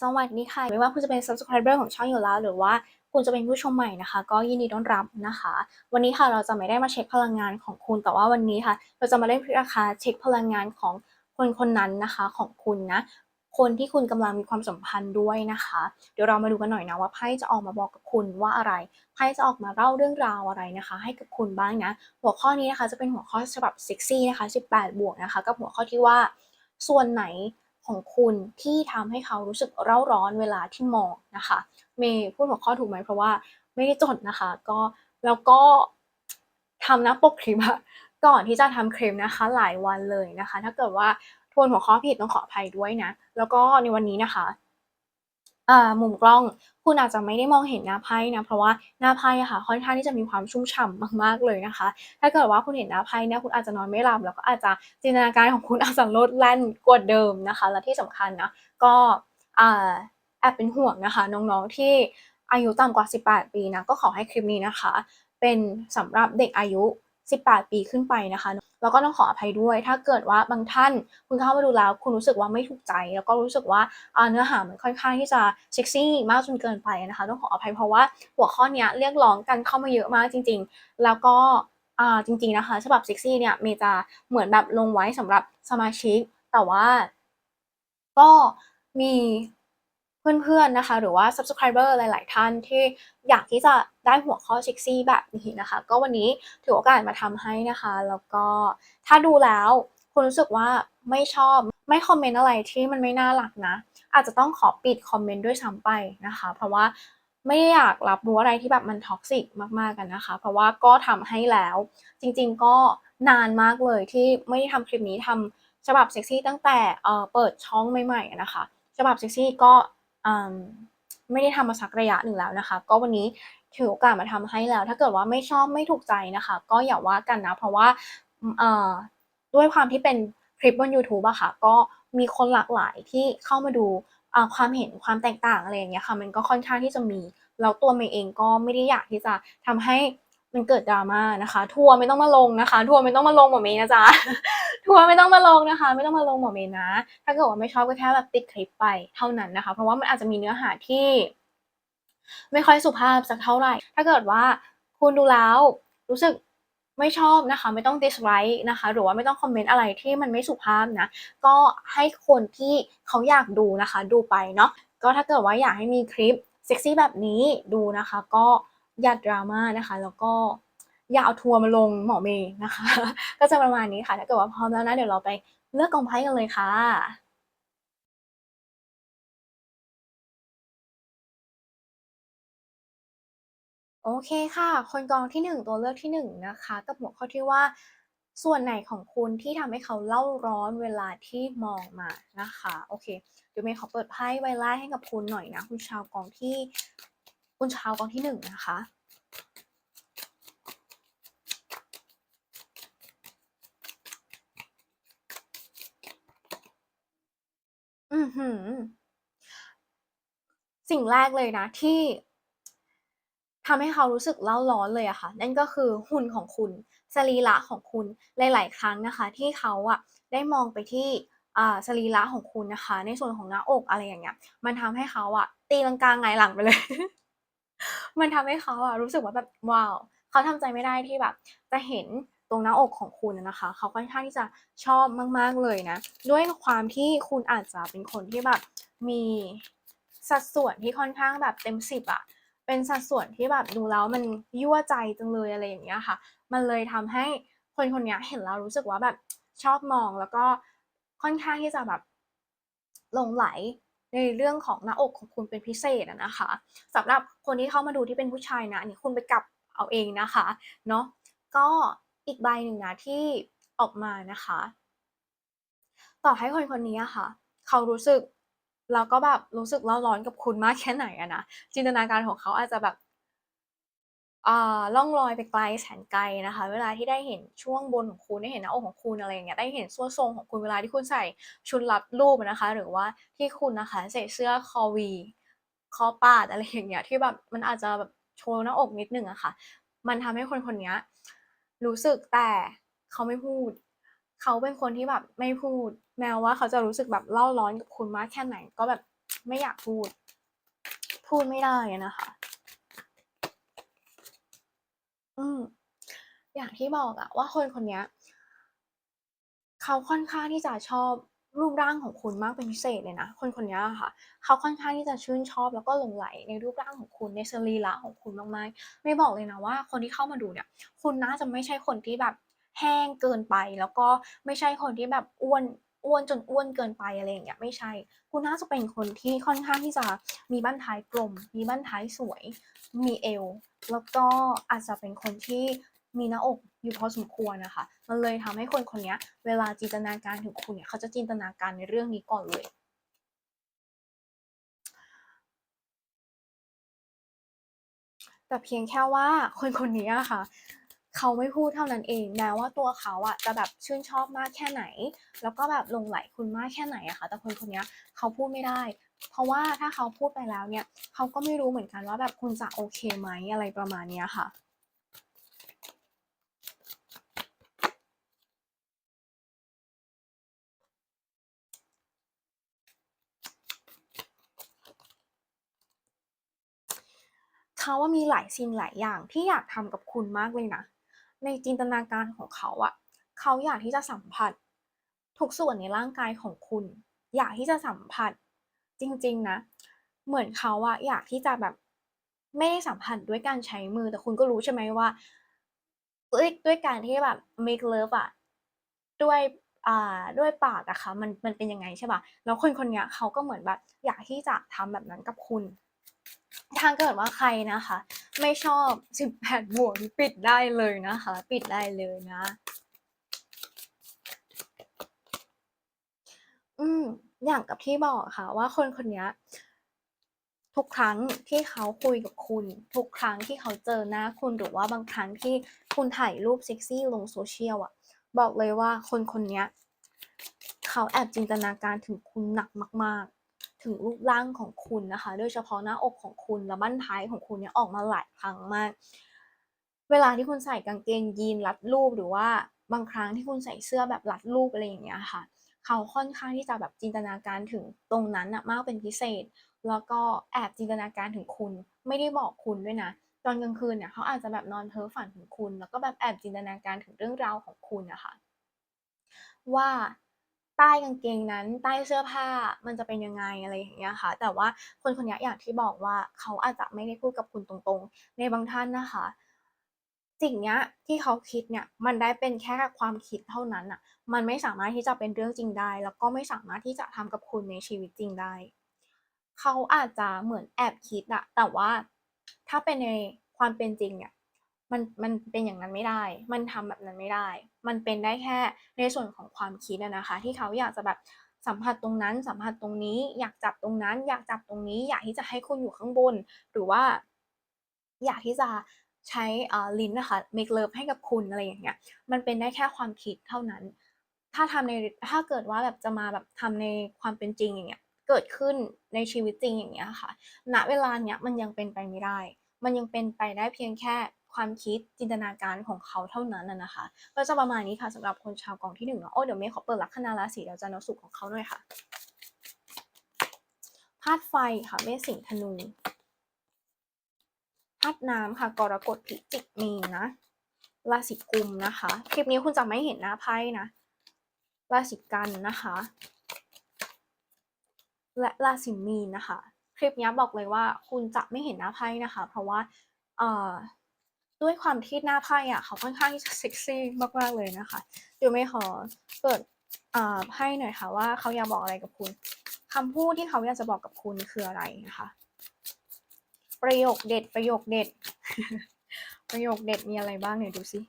สวัสดีค่ะ ไม่ว่าคุณจะเป็น subscriber ของช่องอยู่แล้ว หรือว่าคุณจะเป็นผู้ชมใหม่นะคะ ก็ยินดีต้อนรับนะคะ วันนี้ค่ะเราจะไม่ได้มาเช็คพลังงานของคุณ แต่ว่าวันนี้ค่ะ เราจะมาเล่นพลิกราคาเช็คพลังงานของคนคนนั้นนะคะของคุณนะ คนที่คุณกำลังมีความสัมพันธ์ด้วยนะคะ เดี๋ยวเรามาดูกันหน่อยนะว่าไพ่จะออกมาบอกกับคุณว่าอะไร ไพ่จะออกมาเล่าเรื่องราวอะไรนะคะ ให้กับคุณบ้างนะ หัวข้อนี้นะคะจะเป็นหัวข้อฉบับเซ็กซี่นะคะ 18 บวกนะคะ กับหัวข้อที่ว่าส่วนไหน ของคุณที่ทำให้เขารู้สึกเร่าร้อนเวลาที่มองนะคะ เมย์พูดหัวข้อถูกไหมเพราะว่าไม่ได้จดนะคะ ก็แล้วก็ทำน้าปกคลิปก่อนที่จะทำครีมนะคะ หลายวันเลยนะคะ ถ้าเกิดว่าทวนหัวข้อผิดต้องขออภัยด้วยนะ แล้วก็ในวันนี้นะคะมุมกล้อง คุณอาจจะไม่ได้มองเห็นหน้าไพ่นะ เพราะว่าหน้าไพ่อะค่ะค่อนข้างที่จะมีความชุ่มฉ่ำมากๆเลยนะคะ ถ้าเกิดว่าคุณเห็นหน้าไพ่เนี่ยคุณอาจจะนอนไม่หลับแล้วก็อาจจะจินตนาการของคุณอาจจะลดแล่นกว่าเดิมนะคะ และที่สำคัญนะก็แอบเป็นห่วงนะคะน้องๆที่อายุต่ำกว่า 18 ปีนะก็ขอให้คลิปนี้นะคะ เป็นสำหรับเด็กอายุ 18 ปีขึ้นไปนะคะ แล้วก็ต้องขออภัยด้วย ถ้าเกิดว่าบางท่านคุณเข้ามาดูแล้ว คุณรู้สึกว่าไม่ถูกใจ แล้วก็รู้สึกว่าเนื้อหามันค่อนข้างที่จะเซ็กซี่มากจนเกินไปนะคะ ต้องขออภัยเพราะว่าหัวข้อนี้เรียกร้องกันเข้ามาเยอะมากจริง ๆ แล้วก็จริงๆนะคะฉบับเซ็กซี่เนี่ยเมจะเหมือนแบบลงไว้สำหรับสมาชิก แต่ว่าก็มี เพื่อนๆนะคะ หรือว่า subscriber หลาย ๆ ท่านที่อยากที่จะได้หัวข้อเซ็กซี่แบบนี้นะคะ ก็วันนี้ถือโอกาสมาทำให้นะคะ แล้วก็ถ้าดูแล้วคุณรู้สึกว่าไม่ชอบไม่คอมเมนต์อะไรที่มันไม่น่ารักนะ อาจจะต้องขอปิดคอมเมนต์ด้วยซ้ำไปนะคะ เพราะว่าไม่ได้อยากรับรู้อะไรที่แบบมันท็อกซิกมากๆกันนะคะ เพราะว่าก็ทำให้แล้ว จริงๆก็นานมากเลยที่ไม่ได้ทำคลิปนี้ทำฉบับเซ็กซี่ตั้งแต่เเปิดช่องใหม่ๆนะคะฉบับเซ็กซี่ก็ ไม่ได้ทำมาสักระยะหนึ่งแล้วนะคะ ก็วันนี้ถือโอกาสมาทำให้แล้ว ถ้าเกิดว่าไม่ชอบไม่ถูกใจนะคะ ก็อย่าว่ากันนะ เพราะว่าด้วยความที่เป็นคลิปบน YouTube อะค่ะ ก็มีคนหลากหลายที่เข้ามาดูความเห็นความแตกต่างอะไรอย่างเงี้ยค่ะ มันก็ค่อนข้างที่จะมี แล้วตัวเมย์เองก็ไม่ได้อยากที่จะทำให้ มันเกิดดราม่านะคะ ทัวร์ไม่ต้องมาลงนะคะ ทัวร์ไม่ต้องมาลงหมอเมย์นะจ๊ะ ทัวร์ไม่ต้องมาลงนะคะ ไม่ต้องมาลงหมอเมย์นะ ถ้าเกิดว่าไม่ชอบก็แค่แบบปิดคลิปไปเท่านั้นนะคะ เพราะว่ามันอาจจะมีเนื้อหาที่ ไม่ค่อยสุภาพสักเท่าไหร่ ถ้าเกิดว่าคุณดูแล้วรู้สึกไม่ชอบนะคะ ไม่ต้อง dislike นะคะ หรือว่าไม่ต้องคอมเมนต์อะไรที่มันไม่สุภาพนะ ก็ให้คนที่เขาอยากดูนะคะ ดูไปเนาะก็ถ้าเกิดว่าอยากให้มีคลิปเซ็กซี่แบบนี้ดูนะคะ ก็ อย่าดราม่านะคะ แล้วก็อย่าเอาทัวร์มาลงหมอเมย์นะคะ ก็จะประมาณนี้ค่ะถ้าเกิดว่าพร้อมแล้วนะเดี๋ยวเราไปเลือกกองไพ่กันเลยค่ะโอเคค่ะ คนกองที่ 1 ตัวเลือกที่ 1 นะคะ กับหัวข้อที่ว่า ส่วนไหนของคุณที่ทำให้เขาเล่าร้อนเวลาที่มองมานะคะ โอเค เดี๋ยวเมย์ขอเปิดไพ่ใบแรกให้กับคุณหน่อยนะ คุณชาวกองที่ คุณชาวกองที่1นะคะอือหือ สิ่งแรกเลยนะที่ทำให้เขารู้สึกเล่าร้อนเลยอะค่ะ นั่นก็คือหุ่นของคุณสรีระของคุณหลาย ๆ ครั้งนะคะ ที่เขาอะได้มองไปที่สรีระของคุณนะคะ ในส่วนของหน้าอกอะไรอย่างเงี้ย มันทำให้เขาอะตีลังกางหลังไปเลย มันทำให้เขาอะรู้สึกว่าแบบว้าวเขาทำใจไม่ได้ที่แบบ จะเห็นตรงหน้าอกของคุณนะคะเขาค่อนข้างที่จะชอบมาก ๆเลยนะ ด้วยความที่คุณอาจจะเป็นคนที่แบบมีสัดส่วนที่ค่อนข้างแบบเต็ม10อะเป็นสัดส่วนที่แบบดูแล้วมันยั่วใจจังเลยอะไรอย่างเงี้ยค่ะ มันเลยทำให้คนคนนี้เห็นแล้วรู้สึกว่าแบบชอบมองแล้วก็ค่อนข้างที่จะแบบหลงไหล ในเรื่องของหน้าอกของคุณเป็นพิเศษนะคะสำหรับคนที่เข้ามาดูที่เป็นผู้ชายนะนี่คุณไปกลับเอาเองนะคะเนาะก็อีกใบหนึ่งนะที่ออกมานะคะ ต่อให้คนคนนี้ค่ะ เขารู้สึกแล้วก็แบบรู้สึกร้อนกับคุณมากแค่ไหนอะนะจินตนาการของเขาอาจจะแบบ ล่องลอยไปไกลแสนไกลนะคะ เวลาที่ได้เห็นช่วงบนของคุณได้เห็นหน้าอกของคุณอะไรอย่างเงี้ยได้เห็นทรวดทรงของคุณเวลาที่คุณใส่ชุดรัดรูปนะคะ หรือว่าที่คุณนะคะใส่เสื้อคอวีคอปาดอะไรอย่างเงี้ยที่แบบมันอาจจะแบบโชว์หน้าอกนิดหนึ่งอะค่ะ มันทำให้คนคนนี้รู้สึกแต่เขาไม่พูด เขาเป็นคนที่แบบไม่พูด แม้ว่าเขาจะรู้สึกแบบเล่าร้อนกับคุณมากแค่ไหนก็แบบไม่อยากพูด พูดไม่ได้นะคะ อืม อย่างที่บอกอะว่าคนคนเนี้ย เขาค่อนข้างที่จะชอบรูปร่างของคุณมากเป็นพิเศษเลยนะ คนคนนี้อะค่ะ เขาค่อนข้างที่จะชื่นชอบแล้วก็หลงไหลในรูปร่างของคุณในสรีระของคุณมากๆเมย์บอกเลยนะว่า คนที่เข้ามาดูเนี่ย คุณน่าจะไม่ใช่คนที่แบบแห้งเกินไป แล้วก็ไม่ใช่คนที่แบบอ้วน อ้วนจนอ้วนเกินไปอะไรอย่างเงี้ยไม่ใช่ คุณน่าจะเป็นคนที่ค่อนข้างที่จะมีบั้นท้ายกลม มีบั้นท้ายสวย มีเอว แล้วก็อาจจะเป็นคนที่มีหน้าอกอยู่พอสมควรนะคะ มันเลยทำให้คนคนนี้เวลาจินตนาการถึงคุณเนี่ยเขาจะจินตนาการในเรื่องนี้ก่อนเลย แต่เพียงแค่ว่าคนคนนี้อะค่ะ เขาไม่พูดเท่านั้นเองแม้ว่าตัวเขาอะจะแบบชื่นชอบมากแค่ไหน แล้วก็แบบลงใหลคุณมากแค่ไหนอะค่ะ แต่คนคนนี้เขาพูดไม่ได้ เพราะว่าถ้าเขาพูดไปแล้วเนี่ย เขาก็ไม่รู้เหมือนกันว่าแบบคุณจะโอเคไหมอะไรประมาณเนี้ยค่ะเขาอะมีหลายสิ่งหลายอย่างที่อยากทำกับคุณมากเลยนะ ในจินตนาการของเขาอะเขาอยากที่จะสัมผัส ทุกส่วนในร่างกายของคุณ อยากที่จะสัมผัส จริง ๆ นะ เหมือนเขาอะอยากที่จะแบบไม่ได้สัมผัสด้วยการใช้มือ แต่คุณก็รู้ใช่ไหมว่าด้วยการที่แบบ make love อะด้วยอ่าด้วยปากอะค่ะมันมันเป็นยังไงใช่ปล่าแล้วคนคนเนี้ยเขาก็เหมือนแบบอยากที่จะทำแบบนั้นกับคุณ ถ้าเกิดว่าใครนะคะ ไม่ชอบ 18 บวกปิดได้เลยนะคะ ปิดได้เลยนะ อืม อย่างกับที่บอกอะค่ะ ว่าคนคนนี้ทุกครั้งที่เขาคุยกับคุณ ทุกครั้งที่เขาเจอหน้าคุณหรือว่าบางครั้งที่คุณถ่ายรูปเซ็กซี่ลง social อะบอกเลยว่าคนคนนี้เขาแอบจินตนาการถึงคุณหนักมาก ถึงรูปร่างของคุณนะคะ โดยเฉพาะหน้าอกของคุณและบั้นท้ายของคุณเนี่ยออกมาหลายครั้งมาก เวลาที่คุณใส่กางเกงยีนรัดรูปหรือว่าบางครั้งที่คุณใส่เสื้อแบบรัดรูปอะไรอย่างเงี้ยค่ะ เขาค่อนข้างที่จะแบบจินตนาการถึงตรงนั้นน่ะมากเป็นพิเศษ แล้วก็แอบจินตนาการถึงคุณ ไม่ได้บอกคุณด้วยนะ ตอนกลางคืนเนี่ยเขาอาจจะแบบนอนเพ้อฝันถึงคุณ แล้วก็แบบแอบจินตนาการถึงเรื่องราวของคุณนะค่ะว่า ใต้กางเกงนั้นใต้เสื้อผ้ามันจะเป็นยังไงอะไรอย่างเงี้ยค่ะ แต่ว่าคนคนนี้อย่างที่บอกว่าเขาอาจจะไม่ได้พูดกับคุณตรงๆ ในบางท่านนะคะสิ่งเนี้ยที่เขาคิดเนี่ยมันได้เป็นแค่ความคิดเท่านั้นน่ะ มันไม่สามารถที่จะเป็นเรื่องจริงได้ แล้วก็ไม่สามารถที่จะทำกับคุณในชีวิตจริงได้ เขาอาจจะเหมือนแอบคิดอะแต่ว่าถ้าเป็นในความเป็นจริงเนี่ย มันมันเป็นอย่างนั้นไม่ได้ มันทำแบบนั้นไม่ได้ มันเป็นได้แค่ในส่วนของความคิดนะคะ ที่เขาอยากจะแบบสัมผัสตรงนั้น สัมผัสตรงนี้ อยากจับตรงนั้น อยากจับตรงนี้ อยากที่จะให้คุณอยู่ข้างบน หรือว่า อยากที่จะใช้ลิ้นนะคะ make love ให้กับคุณอะไรอย่างเงี้ย มันเป็นได้แค่ความคิดเท่านั้น ถ้าทำใน ถ้าเกิดว่าแบบจะมาแบบทำในความเป็นจริงอย่างเงี้ย เกิดขึ้นในชีวิตจริงอย่างเงี้ยค่ะ ณ เวลาเนี้ยมันยังเป็นไปไม่ได้ มันยังเป็นไปได้เพียงแค่ ความคิดจินตนาการของเขาเท่านั้นนะคะ ก็จะประมาณนี้ค่ะสำหรับคนชาวกองที่1เนาะโอ้เดี๋ยวเมย์ขอเปิดลัคนาราศีดาวจันทร์ดาวศุกร์ของเขาหน่อยค่ะธาตุไฟค่ะเมษสิงห์ธนูธาตุน้ำค่ะกรกฎพิจิกมีนนะราศีกุมนะคะ คลิปนี้คุณจะไม่เห็นหน้าไพ่นะราศีกันนะคะ และราศีมีนนะคะ คลิปนี้บอกเลยว่าคุณจะไม่เห็นหน้าไพ่นะคะ เพราะว่าเอ่อ ด้วยความที่หน้าไพ่อะเขาค่อนข้างที่จะเซ็กซี่มากๆเลยนะคะดี๋ยวเมย์ขอเปิดอ่าไพ่หน่อยค่ะว่าเขาอยากบอกอะไรกับคุณคำพูดที่เขาอยากจะบอกกับคุณคืออะไรนะคะ ประโยคเด็ดประโยคเด็ด ประโยคเด็ดมีอะไรบ้างไหนดูซิ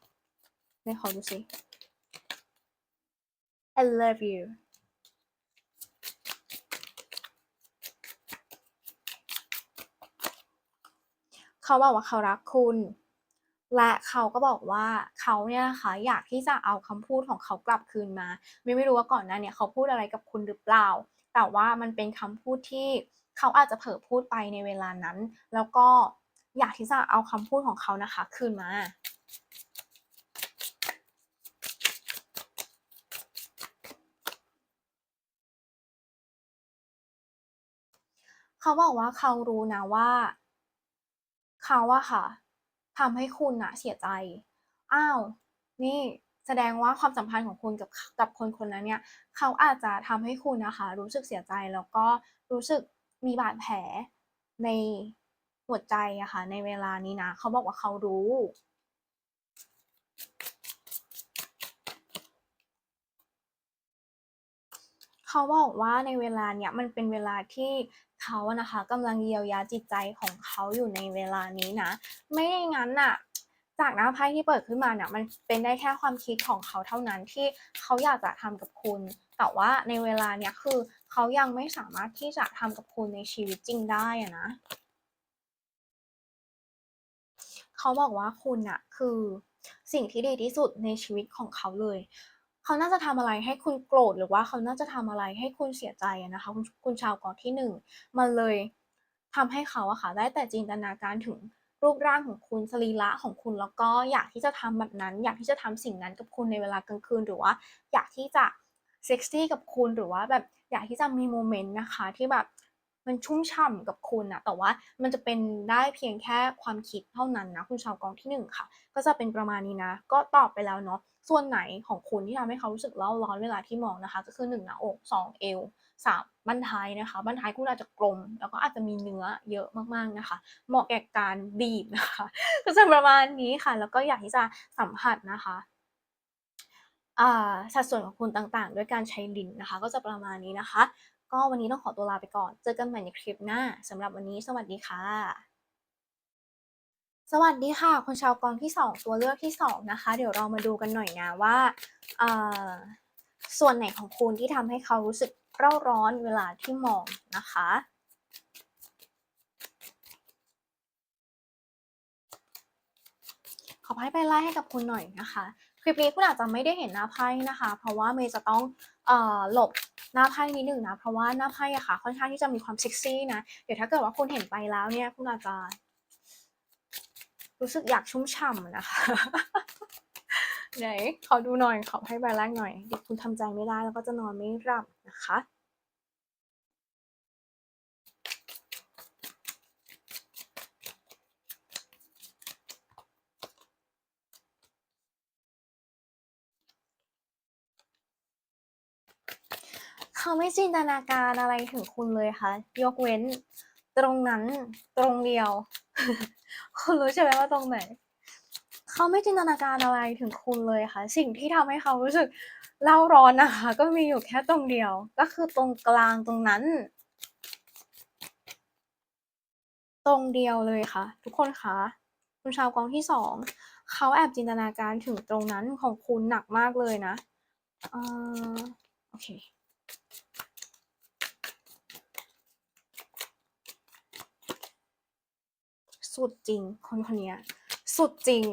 เมย์ขอดูซิ I love you เขาบอกว่าเขารักคุณ และเขาก็บอกว่าเขาเนี่ยนะคะอยากที่จะเอาคำพูดของเขากลับคืนมาเมย์ไม่รู้ว่าก่อนหน้าเนี้ยเขาพูดอะไรกับคุณหรือเปล่า แต่ว่ามันเป็นคำพูดที่เขาอาจจะเผลอพูดไปในเวลานั้น แล้วก็อยากที่จะเอาคำพูดของเขานะคะคืนมาเขาบอกว่าเขารู้นะว่า เขาอะค่ะ ทำให้คุณอะเสียใจ อ้าว นี่แสดงว่าความสัมพันธ์ของคุณกับกับคนคนนั้นเนี่ย เขาอาจจะทำให้คุณนะคะ รู้สึกเสียใจแล้วก็รู้สึกมีบาดแผลในหัวใจอะค่ะ ในเวลานี้นะ เขาบอกว่าเขารู้ เขาบอกว่าในเวลาเนี้ยมันเป็นเวลาที่ เขาอะนะคะกำลังเยียวยาจิตใจของเขาอยู่ในเวลานี้นะ ไม่งั้นน่ะจากหน้าไพ่ที่เปิดขึ้นมาเนี่ยมันเป็นได้แค่ความคิดของเขาเท่านั้นที่เขาอยากจะทำกับคุณ แต่ว่าในเวลาเนี้ยคือเขายังไม่สามารถที่จะทำกับคุณในชีวิตจริงได้อะนะ เขาบอกว่าคุณน่ะคือสิ่งที่ดีที่สุดในชีวิตของเขาเลย เขาน่าจะทำอะไรให้คุณโกรธหรือว่าเขาน่าจะทำอะไรให้คุณเสียใจอะนะคะคุณคุณชาวกองที่หนึ่งมันเลยทำให้เขาอะค่ะได้แต่จินตนาการถึงรูปร่างของคุณสรีระของคุณแล้วก็อยากที่จะทำแบบนั้น อยากที่จะทำสิ่งนั้นกับคุณในเวลากลางคืนหรือว่า อยากที่จะเซ็กซี่กับคุณหรือว่าแบบอยากที่จะมีโมเมนต์นะคะที่แบบ มันชุ่มฉ่ำกับคุณอะแต่ว่ามันจะเป็นได้เพียงแค่ความคิดเท่านั้นนะคุณชาวกองที่หนึ่งค่ะ ก็จะเป็นประมาณนี้นะ ก็ตอบไปแล้วเนาะส่วนไหนของคุณที่ทำให้เขารู้สึกเล่าร้อนเวลาที่มองนะคะ ก็คือ1หน้าอก2เอว3บั้นท้ายนะคะบั้นท้ายคุณอาจจะกลม แล้วก็อาจจะมีเนื้อเยอะมากๆนะคะ เหมาะแก่การบีบนะคะ ก็จะประมาณนี้ค่ะ แล้วก็อยากที่จะสัมผัสนะคะอ่าสัดส่วนของคุณต่างๆ ด้วยการใช้ลิ้นนะคะ ก็จะประมาณนี้นะคะ ก็วันนี้ต้องขอตัวลาไปก่อน เจอกันใหม่ในคลิปหน้าสำหรับวันนี้สวัสดีค่ะ สวัสดีค่ะคนชาวกองที่ 2 ตัวเลือกที่ 2 นะคะ เดี๋ยวเรามาดูกันหน่อยนะว่าส่วนไหนของคุณที่ทำให้เขารู้สึกเร่าร้อนเวลาที่มองนะคะขอไพ่ไปไล่ให้กับคุณหน่อยนะคะ คลิปนี้คุณอาจจะไม่ได้เห็นหน้าไพ่นะคะ เพราะว่าเมย์จะต้องเอ่อหลบหน้าไพ่นิดหนึ่งนะ เพราะว่าหน้าไพ่อะค่ะ ค่อนข้างที่จะมีความเซ็กซี่นะ เดี๋ยวถ้าเกิดว่าคุณเห็นไปแล้วเนี่ย คุณอาจจะรู้สึกอยากชุ่มฉ่ำนะคะไหนขอดูหน่อยขอให้ใบแรกหน่อย เดี๋ยวคุณทำใจไม่ได้แล้วก็จะนอนไม่หลับนะคะ เขาไม่จินตนาการอะไรถึงคุณเลยค่ะ ยกเว้นตรงนั้นตรงเดียว คุณรู้ใช่ไหมว่าตรงไหน เขาไม่จินตนาการอะไรถึงคุณเลยค่ะ สิ่งที่ทำให้เขารู้สึกเล่าร้อนนะคะ ก็มีอยู่แค่ตรงเดียว ก็คือตรงกลางตรงนั้น ตรงเดียวเลยค่ะ ทุกคนคะคุณชาวกองที่สองเขาแอบจินตนาการถึงตรงนั้นของคุณหนักมากเลยนะ เอ่อโอเค สุดจริง คนคนนี้สุดจริง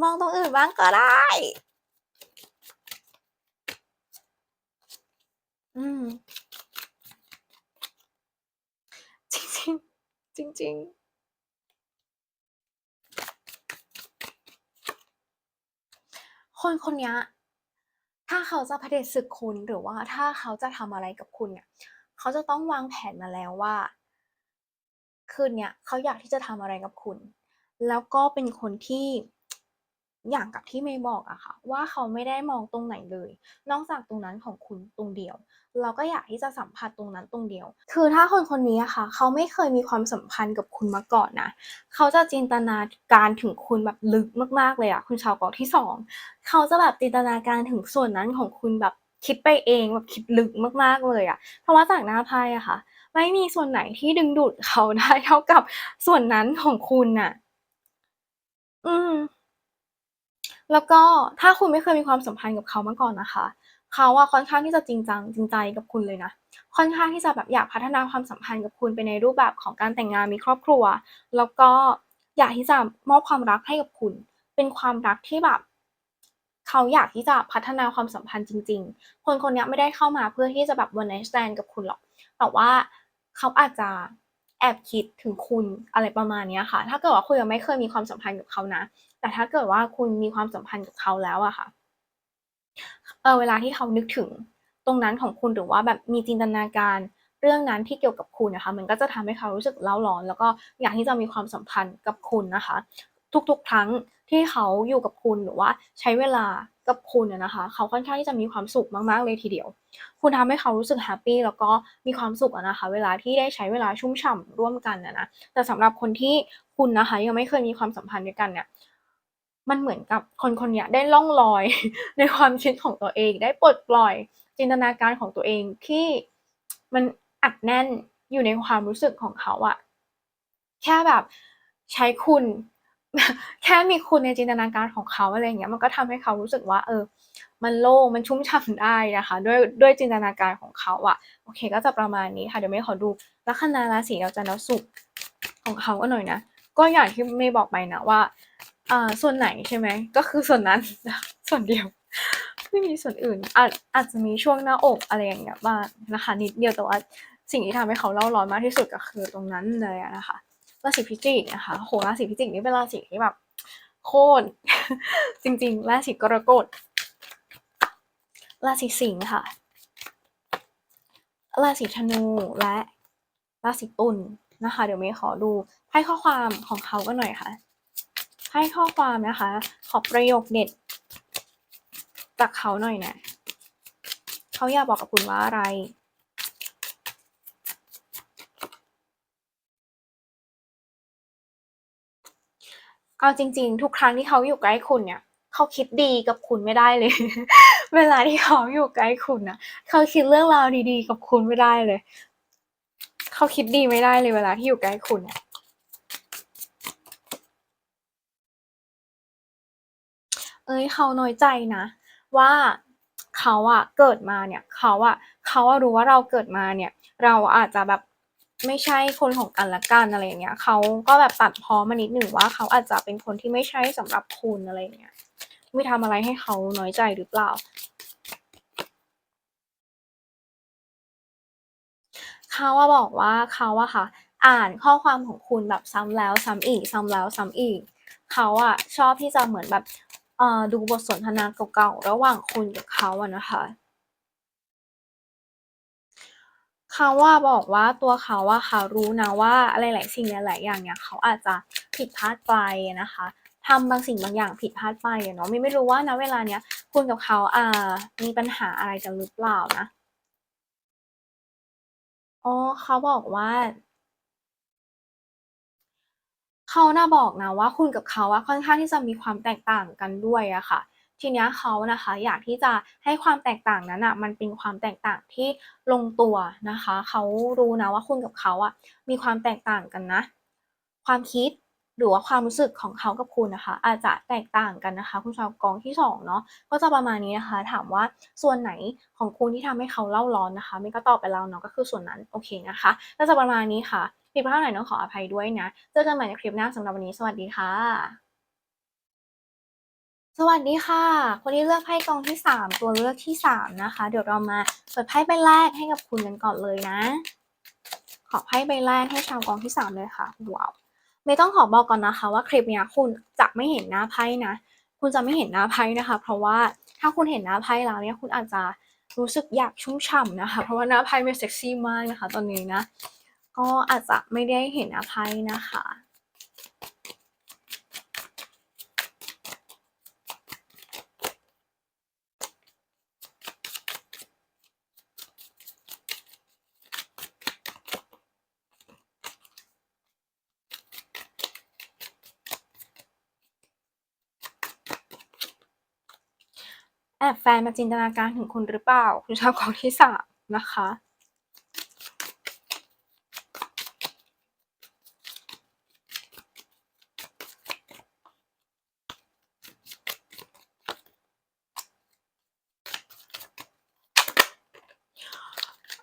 มองตรงอื่นบ้างก็ได้ อืม จริงๆจริงคนคนนี้ ถ้าเขาจะเผด็จศึกคุณหรือว่าถ้าเขาจะทำอะไรกับคุณเนี่ยเขาจะต้องวางแผนมาแล้วว่า คืนเนี่ยเขาอยากที่จะทำอะไรกับคุณ แล้วก็เป็นคนที่ อย่างกับที่เมย์บอกอะค่ะ ว่าเขาไม่ได้มองตรงไหนเลย นอกจากตรงนั้นของคุณตรงเดียว เราก็อยากที่จะสัมผัสตรงนั้นตรงเดียว คือถ้าคนคนนี้อะค่ะ เขาไม่เคยมีความสัมพันธ์กับคุณมาก่อนนะ เขาจะจินตนาการถึงคุณแบบลึกมากๆเลยอะคุณชาวกองที่2เขาจะแบบจินตนาการถึงส่วนนั้นของคุณแบบคิดไปเองแบบคิดลึกมากๆเลยอะเพราะว่าจากหน้าไพ่อะค่ะ ไม่มีส่วนไหนที่ดึงดูดเขาได้เท่ากับส่วนนั้นของคุณน่ะ อืม แล้วก็ถ้าคุณไม่เคยมีความสัมพันธ์กับเขามาก่อนนะคะ เขาอะค่อนข้างที่จะจริงจังจริงใจกับคุณเลยนะ ค่อนข้างที่จะแบบอยากพัฒนาความสัมพันธ์กับคุณไปในรูปแบบของการแต่งงานมีครอบครัว แล้วก็อยากที่จะมอบความรักให้กับคุณ เป็นความรักที่แบบเขาอยากที่จะพัฒนาความสัมพันธ์จริง ๆ คนคนนี้ไม่ได้เข้ามาเพื่อที่จะแบบ one night stand กับคุณหรอก แต่ว่าเขาอาจจะ แอบคิดถึงคุณอะไรประมาณนี้ค่ะ ถ้าเกิดว่าคุณยังไม่เคยมีความสัมพันธ์กับเขานะ แต่ถ้าเกิดว่าคุณมีความสัมพันธ์กับเขาแล้วอะค่ะ เออเวลาที่เขานึกถึงตรงนั้นของคุณหรือว่าแบบมีจินตนาการเรื่องนั้นที่เกี่ยวกับคุณนะคะ มันก็จะทำให้เขารู้สึกเล้าร้อน แล้วก็อยากที่จะมีความสัมพันธ์กับคุณนะคะ ทุกๆครั้งที่เขาอยู่กับคุณหรือว่าใช้เวลา กับคุณอะนะคะ เขาค่อนข้างที่จะมีความสุขมากๆเลยทีเดียว คุณทำให้เขารู้สึกแฮปปี้แล้วก็มีความสุขอะนะคะ เวลาที่ได้ใช้เวลาชุ่มฉ่ำร่วมกันอะนะแต่สำหรับคนที่คุณนะคะ ยังไม่เคยมีความสัมพันธ์ด้วยกันเนี่ยมันเหมือนกับคนคนเนี้ยได้ล่องลอย ในความคิดของตัวเอง ได้ปลดปล่อยจินตนาการของตัวเองที่มันอัดแน่นอยู่ในความรู้สึกของเขาอะแค่แบบใช้คุณ แค่มีคุณในจินตนาการของเขาอะไรอย่างเงี้ยมันก็ทำให้เขารู้สึกว่า เออ มันโล่งมันชุ่มฉ่ำได้นะคะด้วยด้วยจินตนาการของเขาอะโอเค ก็จะประมาณนี้ค่ะเดี๋ยวเมย์ขอดูลัคนาราศีดาวจันทร์ดาวศุกร์ของเขากันหน่อยนะก็อย่างที่เมย์บอกไปนะว่าอ่าส่วนไหนใช่ไหมก็คือส่วนนั้นส่วนเดียวไม่มีส่วนอื่นอาจอาจจะมีช่วงหน้าอกอะไรอย่างเงี้ยบ้างนะคะนิดเดียวแต่ว่าสิ่งที่ทำให้เขาเล่าร้อนมากที่สุดก็คือตรงนั้นเลยนะคะ ราศีพิจิกนะคะโอ้โฮราศีพิจิกนี่เป็นราศีที่แบบ โคตรจริงๆ ราศีกรกฎราศีสิงห์ค่ะ ราศีธนูและราศีตุลนะคะ เดี๋ยวเมย์ขอดูไพ่ข้อความของเขากันหน่อยค่ะไพ่ข้อความนะคะ ขอประโยคเด็ด จากเขาหน่อยนะเขาอยากบอกกับคุณว่าอะไร? เอาจริง ๆ ทุกครั้งที่เขาอยู่ใกล้คุณเนี่ยเขาคิดดีกับคุณไม่ได้เลย เวลาที่เขาอยู่ใกล้คุณนะเขาคิดเรื่องราวดีๆ กับคุณไม่ได้เลย เขาคิดดีไม่ได้เลยเวลาที่อยู่ใกล้คุณน่ะเอ๊ยเขาน้อยใจนะ ว่าเขาอะเกิดมาเนี่ย เขาอะเขาอะรู้ว่าเราเกิดมาเนี่ย เราอาจจะแบบ ไม่ใช่คนของกันและกันอะไรอย่างเงี้ยเขาก็แบบตัดพ้อมานิดหนึ่งว่าเขาอาจจะเป็นคนที่ไม่ใช่สำหรับคุณอะไรอย่างเงี้ยไปทำอะไรให้เขาน้อยใจหรือเปล่า?เขาอะบอกว่าเขาอะค่ะ อ่านข้อความของคุณแบบซ้ำแล้วซ้ำอีก ซ้ำแล้วซ้ำอีก เขาอะชอบที่จะเหมือนแบบดูบทสนทนาเก่าๆระหว่างคุณกับเขาอะนะคะ เขาอะบอกว่าตัวเขาอะค่ะรู้นะว่าหลายๆสิ่งหลายๆอย่างเนี่ยเขาอาจจะผิดพลาดไปนะคะทำบางสิ่งบางอย่างผิดพลาดไปเนาะเมย์ไม่รู้ว่าณเวลาเนี้ยคุณกับเขาอ่ามีปัญหาอะไรกันหรือเปล่านะ?อ๋อเขาบอกว่าเขาน่ะบอกนะว่าคุณกับเขาอะค่อนข้างที่จะมีความแตกต่างกันด้วยอะค่ะ ทีนี้เขานะคะอยากที่จะให้ความแตกต่างนั้นน่ะมันเป็นความแตกต่างที่ลงตัวนะคะ เขารู้นะว่าคุณกับเขาอะมีความแตกต่างกันนะ ความคิดหรือว่าความรู้สึกของเขากับคุณนะคะ อาจจะแตกต่างกันนะคะ คุณชาวกองที่2เนาะก็จะประมาณนี้นะคะ ถามว่าส่วนไหนของคุณที่ทำให้เขาเร่าร้อนนะคะมย์ก็ตอบไปแล้วเนาะก็คือส่วนนั้นโอเคนะคะก็จะประมาณนี้ค่ะผิดพลาดไหนต้องขออภัยด้วยนะเจอกันใหม่ในคลิปหน้าสำหรับวันนี้สวัสดีค่ะ สวัสดีค่ะ คนที่เลือกไพ่กองที่ 3 ตัวเลือกที่ 3 นะคะ เดี๋ยวเรามาเปิดไพ่ใบแรกให้กับคุณกันก่อนเลยนะ ขอไพ่ใบแรกให้ชาวกองที่ 3 เลยค่ะ ว้าวเมย์ต้องขอบอกก่อนนะคะว่าคลิปเนี้ยคุณจะไม่เห็นหน้าไพ่นะ คุณจะไม่เห็นหน้าไพ่นะคะ เพราะว่าถ้าคุณเห็นหน้าไพ่แล้วเนี่ยคุณอาจจะรู้สึกอยากชุ่มฉ่ำนะคะ เพราะว่าหน้าไพ่เมย์เซ็กซี่มากนะคะ ตอนนี้นะ ก็อาจจะไม่ได้เห็นหน้าไพ่นะคะ แอบแฟนมาจินตนาการถึงคุณหรือเปล่า?คุณชาวกองที่3นะคะ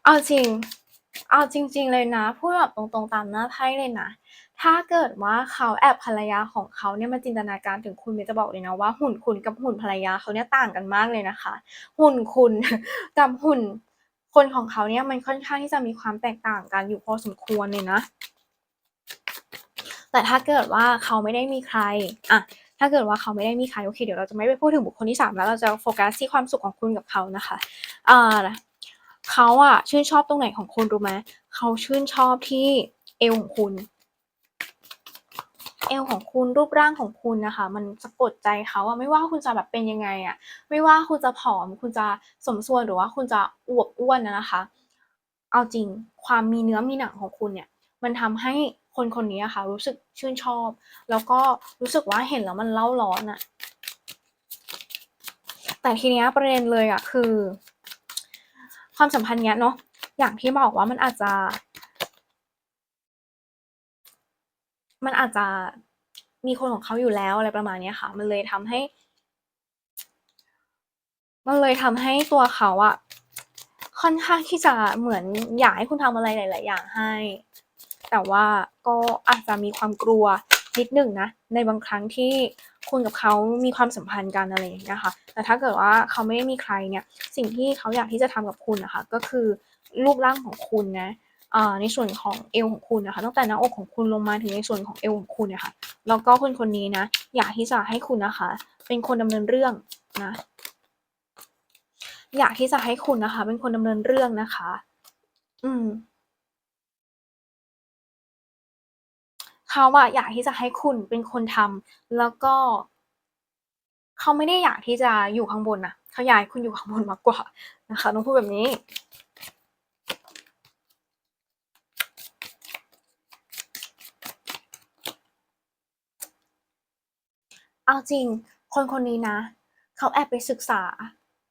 เอาจริง เอาจริง ๆ เลยนะ พูดแบบตรงๆตามหน้าไพ่เลยนะ ถ้าเกิดว่าเขาแอบภรรยาของเขาเนี่ยมาจินตนาการถึงคุณเมย์จะบอกเลยนะว่าหุ่นคุณกับหุ่นภรรยาเขาเนี่ยต่างกันมากเลยนะคะ หุ่นคุณกับหุ่นคนของเขาเนี่ยมันค่อนข้างที่จะมีความแตกต่างกันอยู่พอสมควรเลยนะ แต่ถ้าเกิดว่าเขาไม่ได้มีใครอะถ้าเกิดว่าเขาไม่ได้มีใครโอเคเดี๋ยวเราจะไม่ไปพูดถึงบุคคลที่ 3 แล้วเราจะโฟกัสที่ความสุขของคุณกับเขานะคะอ่าเขาอะชื่นชอบตรงไหนของคุณรู้ไหมเขาชื่นชอบที่เอวของคุณ เอวของคุณรูปร่างของคุณนะคะ มันสะกดใจเขาอะไม่ว่าคุณจะแบบเป็นยังไงอะไม่ว่าคุณจะผอม คุณจะสมส่วนหรือว่าคุณจะอวบอ้วนนะนะคะ เอาจริงความมีเนื้อมีหนังของคุณเนี่ย มันทำให้คนคนนี้อะค่ะ รู้สึกชื่นชอบ แล้วก็รู้สึกว่าเห็นแล้วมันเล่าร้อนอะแต่ทีเนี้ยประเด็นเลยอะคือ ความสัมพันธ์เนี้ยเนาะอย่างที่บอกว่ามันอาจจะ มันอาจจะมีคนของเขาอยู่แล้วอะไรประมาณเนี้ยค่ะ มันเลยทำให้ มันเลยทำให้ตัวเขาอะค่อนข้างที่จะเหมือนอยากให้คุณทำอะไรหลาย ๆ อย่างให้ แต่ว่าก็อาจจะมีความกลัวนิดหนึ่งนะ ในบางครั้งที่คุณกับเขามีความสัมพันธ์กันอะไรอย่างเงี้ยค่ะ แต่ถ้าเกิดว่าเขาไม่ได้มีใครเนี่ย สิ่งที่เขาอยากที่จะทำกับคุณนะคะ ก็คือรูปร่างของคุณนะ ในส่วนของเอวของคุณนะคะตั้งแต่หน้าอกของคุณลงมาถึงในส่วนของเอวของคุณนี่ยค่ะแล้วก็คนคนนี้นะอยากที่จะให้คุณนะคะ เป็นคนดำเนินเรื่องนะอยากที่จะให้คุณนะคะ เป็นคนดำเนินเรื่องนะคะ อืมเขาอะอยากที่จะให้คุณเป็นคนทำแล้วก็เขาไม่ได้อยากที่จะอยู่ข้างบนนะเขาอยากให้คุณอยู่ข้างบนมากกว่านะคะต้องพูดแบบนี้ เอาจริง คนคนนี้นะ เขาแอบไปศึกษา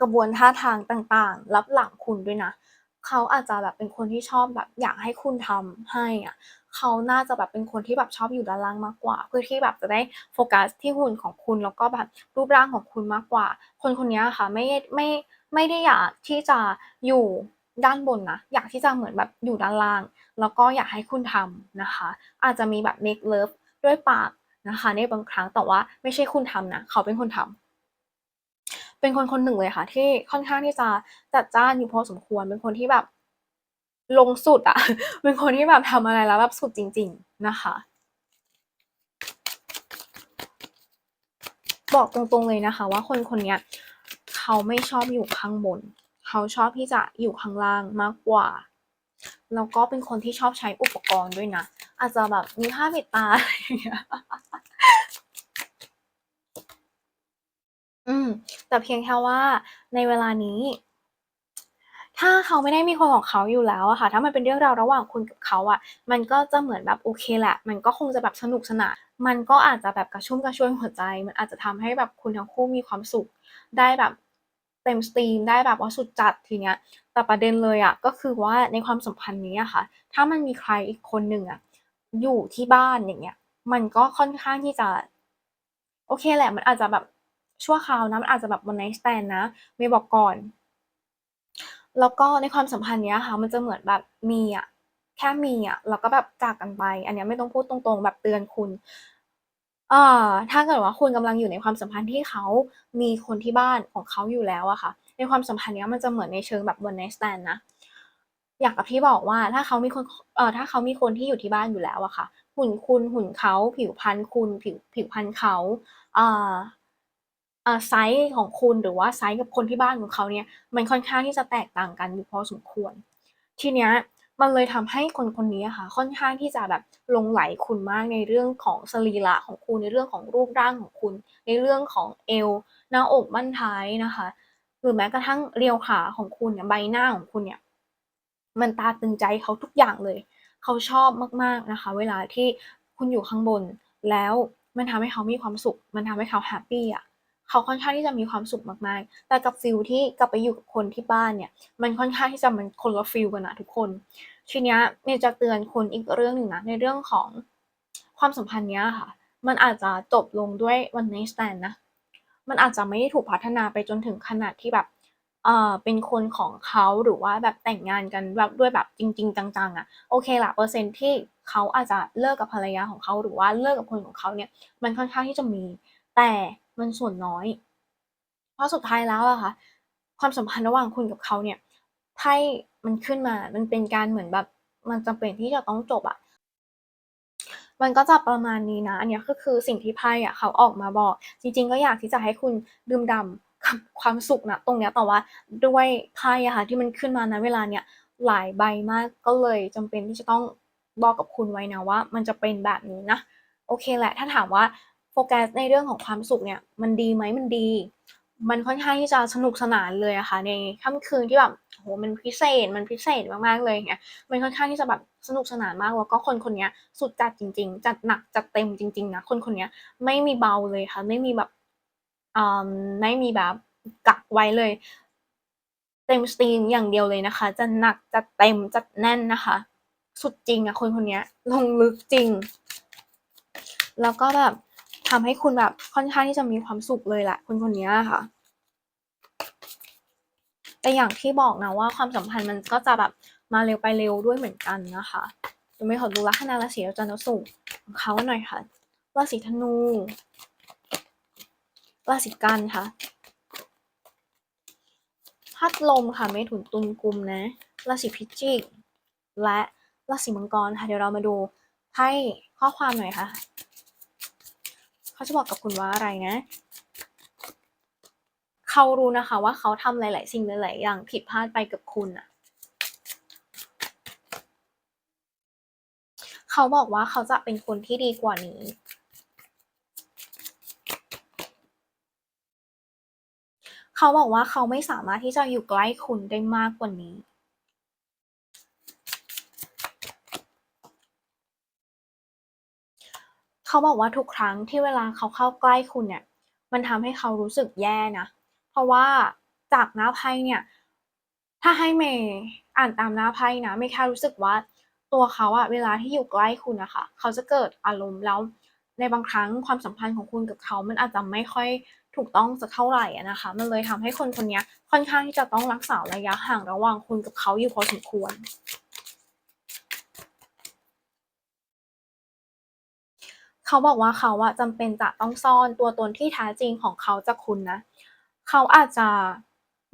กระบวนท่าทางต่างๆลับหลังคุณด้วยนะ เขาอาจจะแบบเป็นคนที่ชอบแบบอยากให้คุณทำให้อะเขาน่าจะแบบเป็นคนที่แบบชอบอยู่ด้านล่างมากกว่า เพื่อที่แบบจะได้โฟกัสที่หุ่นของคุณแล้วก็แบบรูปร่างของคุณมากกว่า คนคนนี้ค่ะไม่ไม่ไม่ได้อยากที่จะอยู่ด้านบนนะ อยากที่จะเหมือนแบบอยู่ด้านล่าง แล้วก็อยากให้คุณทำนะคะ อาจจะมีแบบ make love ด้วยปาก นะคะ ในบางครั้งแต่ว่าไม่ใช่คุณทำนะเขาเป็นคนทำเป็นคนคนหนึ่งเลยค่ะ ที่ค่อนข้างที่จะจัดจ้านอยู่พอสมควร เป็นคนที่แบบลงสุดอะเป็นคนที่แบบทำอะไรแล้วแบบสุดจริง ๆนะคะบอกตรงๆเลยนะคะ ว่าคนคนนี้เขาไม่ชอบอยู่ข้างบน เขาชอบที่จะอยู่ข้างล่างมากกว่า แล้วก็เป็นคนที่ชอบใช้อุปกรณ์ด้วยนะ อาจจะแบบมีผ้าปิดตาอะไรอย่างเงี้ยอืม แต่เพียงแค่ว่าในเวลานี้ ถ้าเขาไม่ได้มีคนของเขาอยู่แล้วอะค่ะ ถ้ามันเป็นเรื่องราวระหว่างคุณกับเขาอะมันก็จะเหมือนแบบโอเคแหละ มันก็คงจะแบบสนุกสนานมันก็อาจจะแบบกระชุ่มกระชวยหัวใจ มันอาจจะทำให้แบบคุณทั้งคู่มีความสุขได้แบบเต็มสตรีมได้แบบว่าสุดจัดทีเนี้ย แต่ประเด็นเลยอะก็คือว่าในความสัมพันธ์นี้อะค่ะ ถ้ามันมีใครอีกคนหนึ่งอะ อยู่ที่บ้านอย่างเงี้ย มันก็ค่อนข้างที่จะ โอเคแหละ มันอาจจะแบบชั่วคราวนะมันอาจจะแบบ one night stand นะเมย์บอกก่อน แล้วก็ในความสัมพันธ์เนี้ยค่ะ มันจะเหมือนแบบมีอะแค่มีอะแล้วก็แบบจากกันไป อันเนี้ยไม่ต้องพูดตรงๆ แบบเตือนคุณเอ่อถ้าเกิดว่าคุณกำลังอยู่ในความสัมพันธ์ที่เขามีคนที่บ้านของเขาอยู่แล้วอะค่ะ ในความสัมพันธ์เนี้ยมันจะเหมือนในเชิงแบบ one night stand นะ อย่างกับที่บอกว่าถ้าเขามีคนเอ่อถ้าเขามีคนที่อยู่ที่บ้านอยู่แล้วอะค่ะ หุ่นคุณหุ่นเขาผิวพรรณคุณผิวผิวพรรณเขาอ่อ่าไซซ์ของคุณหรือว่าไซซ์กับคนที่บ้านของเขาเนี่ยมันค่อนข้างที่จะแตกต่างกันอยู่พอสมควร ทีเนี้ยมันเลยทำให้คนคนนี้ค่ะ ค่อนข้างที่จะแบบลงใหลคุณมากในเรื่องของสรีระของคุณในเรื่องของรูปร่างของคุณ ในเรื่องของเอวหน้าอกบั้นท้ายนะคะหรือแม้กระทั่งเรียวขาของคุณเนี่ยใบหน้าของคุณเนี่ย มันตาตึงใจเขาทุกอย่างเลย เขาชอบมากๆนะคะ เวลาที่คุณอยู่ข้างบน แล้วมันทำให้เขามีความสุข มันทำให้เขาแฮปปี้อะเขาค่อนข้างที่จะมีความสุขมากๆ แต่กับฟีลที่กลับไปอยู่กับคนที่บ้านเนี่ย มันค่อนข้างที่จะมันคนละฟีลกันนะทุกคน ทีเนี้ยเมย์จะเตือนคุณอีกเรื่องหนึ่งนะในเรื่องของความสัมพันธ์เนี้ยค่ะ มันอาจจะจบลงด้วย one night stand นะ มันอาจจะไม่ได้ถูกพัฒนาไปจนถึงขนาดที่แบบ เอ่อเป็นคนของเขาหรือว่าแบบแต่งงานกันแบบด้วยแบบจริง ๆ จังๆอะโอเคล่ะเปอร์เซ็นต์ที่เขาอาจจะเลิกกับภรรยาของเขาหรือว่าเลิกกับคนของเขาเนี่ยมันค่อนข้างที่จะมี แต่มันส่วนน้อย เพราะสุดท้ายแล้วอะค่ะความสัมพันธ์ระหว่างคุณกับเขาเนี่ยไพ่มันขึ้นมา มันเป็นการเหมือนแบบมันจำเป็นที่จะต้องจบอะมันก็จะประมาณนี้นะ อันนี้ก็คือสิ่งที่ไพ่อะเขาออกมาบอก จริง ๆ ก็อยากที่จะให้คุณดื่มด่กับ ความสุขนะตรงเนี้ยแต่ว่าด้วยไพ่อะค่ะที่มันขึ้นมานะเวลาเนี้ยหลายใบมากก็เลยจำเป็นที่จะต้องบอกกับคุณไว้นะว่า มันจะเป็นแบบนี้นะโอเคแหละถ้าถามว่าโฟกัสในเรื่องของความสุขเนี่ยมันดีไหมมันดี มันค่อนข้างที่จะสนุกสนานเลยอะค่ะในค่ำคืนที่แบบโหมันพิเศษมันพิเศษมากๆเลยเงี้ยมันค่อนข้างที่จะแบบสนุกสนานมากแล้วก็คนคนนี้สุดจัดจริง ๆ จัดหนักจัดเต็มจริง ๆนะคนคนนี้ไม่มีเบาเลยค่ะไม่มีแบบ ไม่มีแบบกักไว้เลย เต็มสตรีมอย่างเดียวเลยนะคะ จะหนักจะเต็มจะแน่นนะคะ สุดจริงอะคนคนนี้ลงลึกจริง แล้วก็แบบทำให้คุณแบบค่อนข้างที่จะมีความสุขเลยแหละคนคนนี้ค่ะแต่อย่างที่บอกนะว่าความสัมพันธ์มันก็จะแบบมาเร็วไปเร็วด้วยเหมือนกันนะคะจะไม่ขอดูลัคนาราศีจันทร์สุขของเขาหน่อยค่ะราศีธนู ราศีกันค่ะพัดลมค่ะไม่ถุนตุนกุมนะราศีพิจิก และราศีมังกรค่ะเดี๋ยวเรามาดูให้ข้อความหน่อยค่ะ เขาจะบอกกับคุณว่าอะไรนะเขารู้นะคะว่าเขาทำหลาย ๆ สิ่งหลาย ๆ อย่างผิดพลาดไปกับคุณอะเขาบอกว่าเขาจะเป็นคนที่ดีกว่านี้ เขาบอกว่าเขาไม่สามารถที่จะอยู่ใกล้คุณได้มากกว่านี้ เขาบอกว่าทุกครั้งที่เวลาเขาเข้าใกล้คุณเนี่ย มันทำให้เขารู้สึกแย่นะ เพราะว่าจากหน้าไพ่เนี่ย ถ้าให้เมย์อ่านตามหน้าไพ่นะเมย์แค่รู้สึกว่าตัวเขาอะเวลาที่อยู่ใกล้คุณอะคะ เขาจะเกิดอารมณ์แล้วในบางครั้งความสัมพันธ์ของคุณกับเขา มันอาจจะไม่ค่อย ถูกต้องสักเท่าไหร่นะคะ มันเลยทำให้คนคนนี้ค่อนข้างที่จะต้องรักษาระยะห่างระหว่างคุณกับเขาอยู่พอสมควร เขาบอกว่าเขาอะจำเป็นจะต้องซ่อนตัวตนที่แท้จริงของเขาจากคุณนะ เขาอาจจะ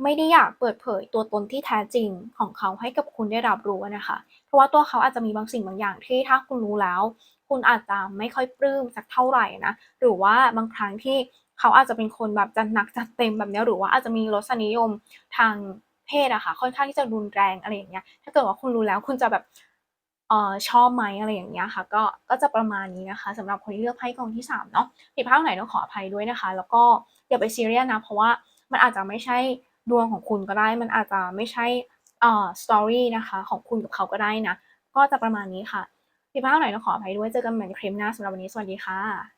ไม่ได้อยากเปิดเผยตัวตนที่แท้จริงของเขาให้กับคุณได้รับรู้นะคะ เพราะว่าตัวเขาอาจจะมีบางสิ่งบางอย่างที่ถ้าคุณรู้แล้ว คุณอาจจะไม่ค่อยปลื้มสักเท่าไหร่นะ หรือว่าบางครั้งที่ เขาอาจจะเป็นคนแบบจัดหนักจัดเต็มแบบนี้หรือว่าอาจจะมีรสนิยมทางเพศอะค่ะค่อนข้างที่จะรุนแรงอะไรอย่างเงี้ยถ้าเกิดว่าคุณรู้แล้วคุณจะแบบเออชอบไหมอะไรอย่างเงี้ยค่ะก็ก็จะประมาณนี้นะคะสำหรับคนที่เลือกไพ่กองที่3เนาะผิดพลาดไหนต้องขออภัยด้วยนะคะ แล้วก็อย่าไปซีเรียสนะ เพราะว่ามันอาจจะไม่ใช่ดวงของคุณก็ได้ มันอาจจะไม่ใช่เอ่อสตอรี่นะคะของคุณกับเขาก็ได้นะ ก็จะประมาณนี้ค่ะผิดพลาดไหนต้องขออภัยด้วยเจอกันใหม่ในคลิปหน้าสำหรับวันนี้สวัสดีค่ะ